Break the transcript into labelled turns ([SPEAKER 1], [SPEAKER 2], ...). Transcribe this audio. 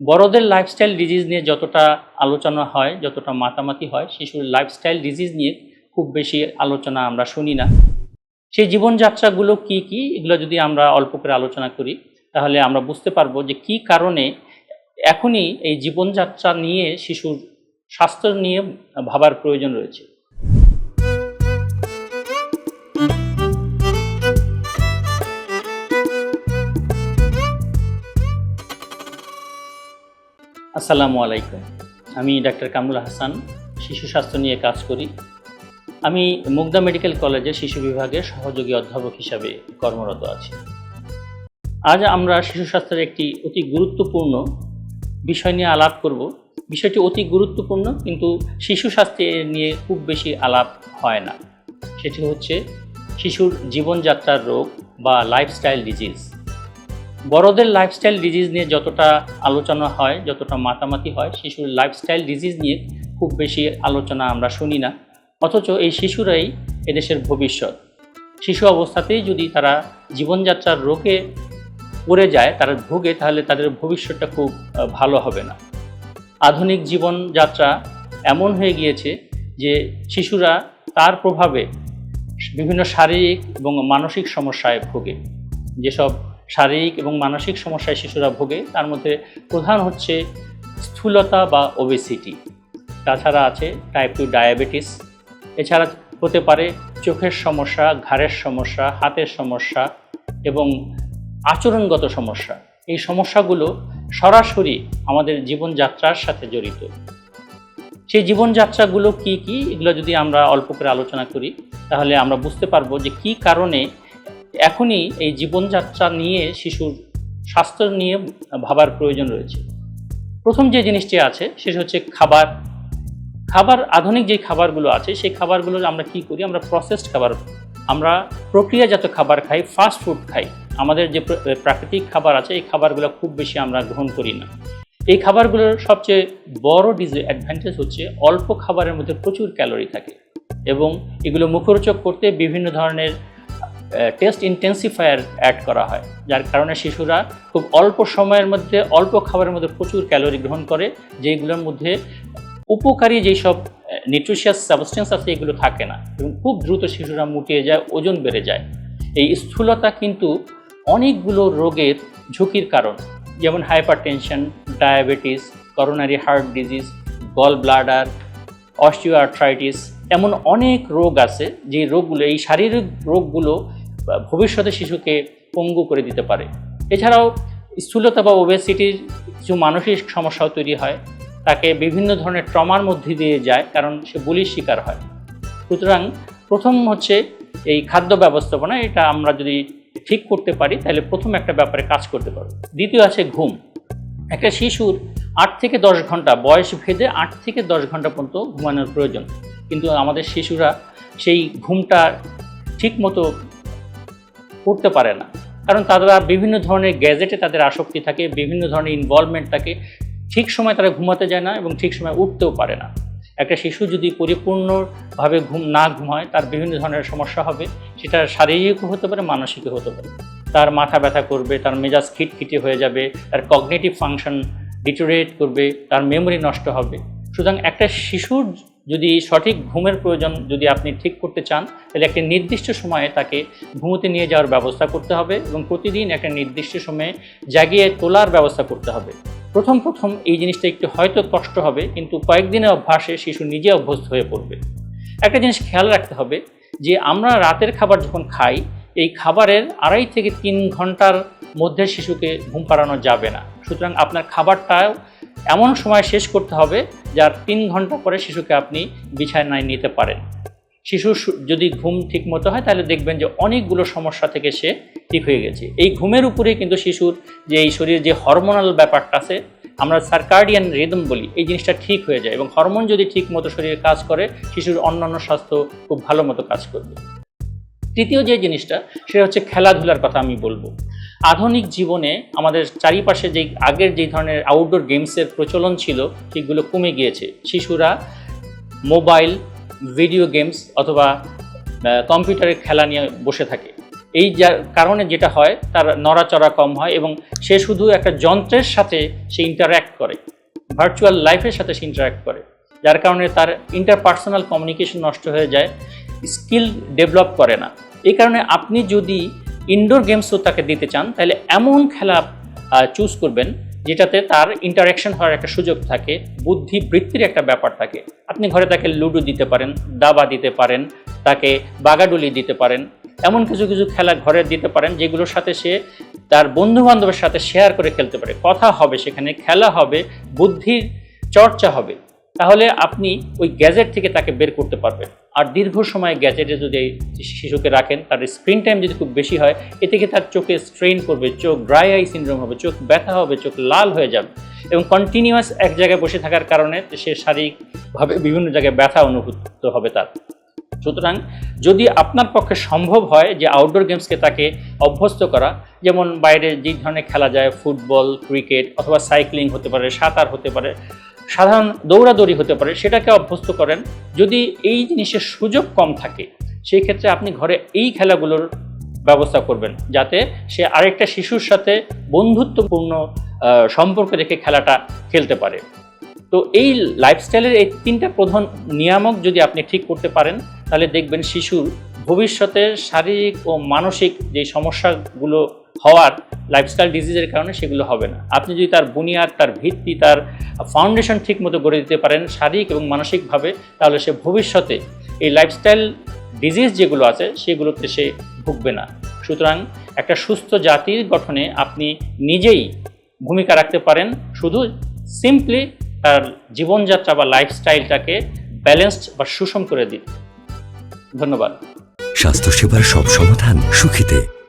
[SPEAKER 1] বড়দের lifestyle disease নিয়ে যতটা আলোচনা হয়, যতটা মাতামাতি হয়, শিশুর লাইফস্টাইল ডিজিজ নিয়ে খুব বেশি আলোচনা আমরা শুনি না। সেই জীবনযাত্রাগুলো কি কি, এগুলো যদি আমরা অল্প করে আলোচনা করি, তাহলে আমরা বুঝতে পারব যে কি কারণে এখনই এই জীবনযাত্রা নিয়ে শিশুর স্বাস্থ্য নিয়ে ভাবার প্রয়োজন রয়েছে। আসসালামু আলাইকুম। আমি ডাক্তার কামরুল হাসান, শিশু স্বাস্থ্য নিয়ে কাজ করি। আমি মুগদা মেডিকেল কলেজে শিশু বিভাগের সহযোগী অধ্যাপক হিসাবে কর্মরত আছি। আজ আমরা শিশু স্বাস্থ্যের একটি অতি গুরুত্বপূর্ণ বিষয় নিয়ে আলাপ করব। বিষয়টি অতি গুরুত্বপূর্ণ, কিন্তু শিশু স্বাস্থ্য নিয়ে খুব বেশি আলাপ হয় না। সেটি হচ্ছে শিশুর জীবনযাত্রার রোগ বা লাইফস্টাইল ডিজিজ বড়দের লাইফস্টাইল ডিজিজ নিয়ে যতটা আলোচনা হয়, যতটা মাতামাতি হয়, শিশুর লাইফস্টাইল ডিজিজ নিয়ে খুব বেশি আলোচনা আমরা শুনি না। অথচ এই শিশুরাই এদেশের ভবিষ্যৎ। শিশু অবস্থাতেই যদি তারা জীবনযাত্রার রোগে পড়ে যায়, তারা ভোগে, তাহলে তাদের ভবিষ্যৎটা খুব ভালো হবে না। আধুনিক জীবনযাত্রা এমন হয়ে গিয়েছে যে শিশুরা তার প্রভাবে বিভিন্ন শারীরিক এবং মানসিক সমস্যায় ভোগে। যেসব শারীরিক এবং মানসিক সমস্যায় শিশুরা ভোগে, তার মধ্যে প্রধান হচ্ছে স্থূলতা বা ওবেসিটি তাছাড়া আছে টাইপ টু ডায়াবেটিস এছাড়া হতে পারে চোখের সমস্যা, ঘাড়ের সমস্যা, হাতের সমস্যা এবং আচরণগত সমস্যা। এই সমস্যাগুলো সরাসরি আমাদের জীবনযাত্রার সাথে জড়িত। সেই জীবনযাত্রাগুলো কি কি? এগুলো যদি আমরা অল্প করে আলোচনা করি, তাহলে আমরা বুঝতে পারব যে কি কারণে এখনই এই জীবনযাত্রা নিয়ে, শিশুর স্বাস্থ্য নিয়ে ভাবার প্রয়োজন রয়েছে। প্রথম যে জিনিসটি আছে, সেটা হচ্ছে খাবার। খাবার, আধুনিক যে খাবারগুলো আছে, সেই খাবারগুলো আমরা কি করি? আমরা প্রসেসড খাবার, আমরা প্রক্রিয়াজাত খাবার খাই ফাস্ট ফুড খাই। আমাদের যে প্রাকৃতিক খাবার আছে, এই খাবারগুলো খুব বেশি আমরা গ্রহণ করি না। এই খাবারগুলোর সবচেয়ে বড় ডিসঅ্যাডভান্টেজ হচ্ছে অল্প খাবারের মধ্যে প্রচুর ক্যালোরি থাকে এবং এগুলো মুখরোচক করতে বিভিন্ন ধরনের টেস্ট ইন্টেন্সিফায়ার অ্যাড করা হয়, যার কারণে শিশুরা খুব অল্প সময়ের মধ্যে, অল্প খাবারের মধ্যে প্রচুর ক্যালোরি গ্রহণ করে যেগুলোর মধ্যে উপকারী যেসব নিউট্রিশিয়াস সাবস্টেন্স আছে, এগুলো থাকে না এবং খুব দ্রুত শিশুরা মুটিয়ে যায়, ওজন বেড়ে যায়। এই স্থূলতা কিন্তু অনেকগুলো রোগের ঝুঁকির কারণ, যেমন hypertension diabetes coronary heart disease gall bladder osteoarthritis এমন অনেক রোগ আছে যে রোগগুলো, এই শারীরিক রোগগুলো ভবিষ্যতে শিশুকে পঙ্গু করে দিতে পারে। এছাড়াও স্থূলতা বা ওবেসিটির কিছু মানসিক সমস্যাও তৈরি হয়। তাকে বিভিন্ন ধরনের ট্রমার মধ্যে দিয়ে যায়, কারণ সে বুলির শিকার হয়। সুতরাং প্রথম হচ্ছে এই খাদ্য ব্যবস্থাপনা, এটা আমরা যদি ঠিক করতে পারি, তাহলে প্রথম একটা ব্যাপারে কাজ করতে পারব দ্বিতীয় আছে ঘুম। একটা শিশুর আট থেকে দশ ঘণ্টা বয়স ভেদে আট থেকে দশ ঘণ্টা পর্যন্ত ঘুমানোর প্রয়োজন। কিন্তু আমাদের শিশুরা সেই ঘুমটা ঠিক মতো করতে পারে না। কারণ তারা বিভিন্ন ধরনের গ্যাজেটে তাদের আসক্তি থাকে, বিভিন্ন ধরনের ইনভলভমেন্ট থাকে। ঠিক সময় তারা ঘুমাতে যায় না এবং ঠিক সময় উঠতেও পারে না। একটা শিশু যদি পরিপূর্ণভাবে ঘুম, না ঘুমায়, তার বিভিন্ন ধরনের সমস্যা হবে। সেটা শারীরিকও হতে পারে মানসিকও হতে পারে। তার মাথা ব্যথা করবে, তার মেজাজ খিটখিটে হয়ে যাবে, তার কগনেটিভ ফাংশন ডিটোরেট করবে, তার মেমোরি নষ্ট হবে। সুতরাং একটা শিশুর যদি সঠিক ঘুমের প্রয়োজন যদি আপনি ঠিক করতে চান, তাহলে একটি নির্দিষ্ট সময়ে তাকে ঘুমোতে নিয়ে যাওয়ার ব্যবস্থা করতে হবে এবং প্রতিদিন একটা নির্দিষ্ট সময়ে জাগিয়ে তোলার ব্যবস্থা করতে হবে। প্রথম প্রথম এই জিনিসটা একটু হয়তো কষ্ট হবে, কিন্তু কয়েকদিনের অভ্যাসে শিশু নিজে অভ্যস্ত হয়ে পড়বে। একটা জিনিস খেয়াল রাখতে হবে যে আমরা রাতের খাবার যখন খাই, এই খাবারের আড়াই থেকে তিন ঘণ্টার মধ্যে শিশুকে ঘুম পাড়ানো যাবে না। সুতরাং আপনার খাবারটাও এমন সময় শেষ করতে হবে যার তিন ঘণ্টা পরে শিশুকে আপনি বিছানায় নিতে পারেন। শিশু যদি ঘুম ঠিক মতো হয়, তাহলে দেখবেন যে অনেকগুলো সমস্যা থেকে সে ঠিক হয়ে গেছে। এই ঘুমের উপরে কিন্তু শিশুর যে এই শরীরে যে হরমোনাল ব্যাপারটা আছে, আমরা সার্কার্ডিয়ান রিদম বলি, এই জিনিসটা ঠিক হয়ে যায় এবং হরমোন যদি ঠিক মতো শরীরে কাজ করে, শিশুর অন্যান্য স্বাস্থ্য খুব ভালো মতো কাজ করবে। তৃতীয় যে জিনিসটা, সেটা হচ্ছে খেলাধুলার কথা আমি বলব। আধুনিক জীবনে আমাদের চারিপাশে যে আগের যে ধরনের আউটডোর গেমসের প্রচলন ছিল, সেগুলো কমে গিয়েছে। শিশুরা মোবাইল ভিডিও গেমস অথবা কম্পিউটারের খেলা নিয়ে বসে থাকে। এই যার কারণে যেটা হয়, তার নড়াচড়া কম হয় এবং সে শুধু একটা যন্ত্রের সাথে সে ইন্টারাক্ট করে। ভার্চুয়াল লাইফের সাথে সে ইন্টারাক্ট করে। যার কারণে তার ইন্টারপার্সোনাল কমিউনিকেশন নষ্ট হয়ে যায় স্কিল ডেভেলপ করে না। এই কারণে আপনি যদি ইনডোর গেমসও তাকে দিতে চান, তাহলে এমন খেলা চুজ করবেন যেটাতে তার ইন্টারাকশন হওয়ার একটা সুযোগ থাকে, বুদ্ধি বৃত্তির একটা ব্যাপার থাকে। আপনি ঘরে তাকে লুডো দিতে পারেন, দাবা দিতে পারেন, তাকে বাগাডুলি দিতে পারেন, এমন কিছু কিছু খেলা ঘরে দিতে পারেন যেগুলোর সাথে সে তার বন্ধু বান্ধবের সাথে শেয়ার করে খেলতে পারে। কথা হবে সেখানে, খেলা হবে, বুদ্ধির চর্চা হবে। তাহলে আপনি ওই গ্যাজেট থেকে তাকে বের করতে পারবেন। আর দীর্ঘ সময় গ্যাজেটে যদি শিশুকে রাখেন, তার স্ক্রিন টাইম যদি খুব বেশি হয়, এ থেকে তার চোখে স্ট্রেন করবে, চোখ ড্রাই আই সিনড্রোম হবে, চোখ ব্যথা হবে, চোখ লাল হয়ে যাবে এবং কন্টিনিউয়াস এক জায়গায় বসে থাকার কারণে সে শারীরিকভাবে বিভিন্ন জায়গায় ব্যথা অনুভূত হবে তার। সুতরাং যদি আপনার পক্ষে সম্ভব হয় যে আউটডোর গেমসকে তাকে অভ্যস্ত করা, যেমন বাইরে যে ধরনের খেলা যায়, ফুটবল, ক্রিকেট অথবা সাইক্লিং হতে পারে, সাঁতার হতে পারে সাধারণ দৌড়াদৌড়ি হতে পারে, সেটাকে অভ্যস্ত করেন। যদি এই জিনিসের সুযোগ কম থাকে, সেই ক্ষেত্রে আপনি ঘরে এই খেলাগুলোর ব্যবস্থা করবেন, যাতে সে আরেকটা শিশুর সাথে বন্ধুত্বপূর্ণ সম্পর্ক রেখে খেলাটা খেলতে পারে। তো এই লাইফস্টাইলের এই তিনটা প্রধান নিয়ামক যদি আপনি ঠিক করতে পারেন, তাহলে দেখবেন শিশুর ভবিষ্যতে শারীরিক ও মানসিক যে সমস্যাগুলো হওয়ার লাইফস্টাইল ডিজিজের কারণে সেগুলো হবে না। আপনি যদি তার বুনিয়াদ, তার ভিত্তি, তার ফাউন্ডেশন ঠিক মতো গড়ে দিতে পারেন শারীরিক এবং মানসিকভাবে, তাহলে সে ভবিষ্যতে এই লাইফস্টাইল ডিজিজ যেগুলো আছে, সেগুলোতে সে ভুগবে না। সুতরাং একটা সুস্থ জাতির গঠনে আপনি নিজেই ভূমিকা রাখতে পারেন। শুধু সিম্পলি তার জীবনযাত্রা বা লাইফস্টাইলটাকে ব্যালেন্সড বা সুষম করে দিন। ধন্যবাদ।
[SPEAKER 2] স্বাস্থ্যসেবার সব সমাধান সুখিতে।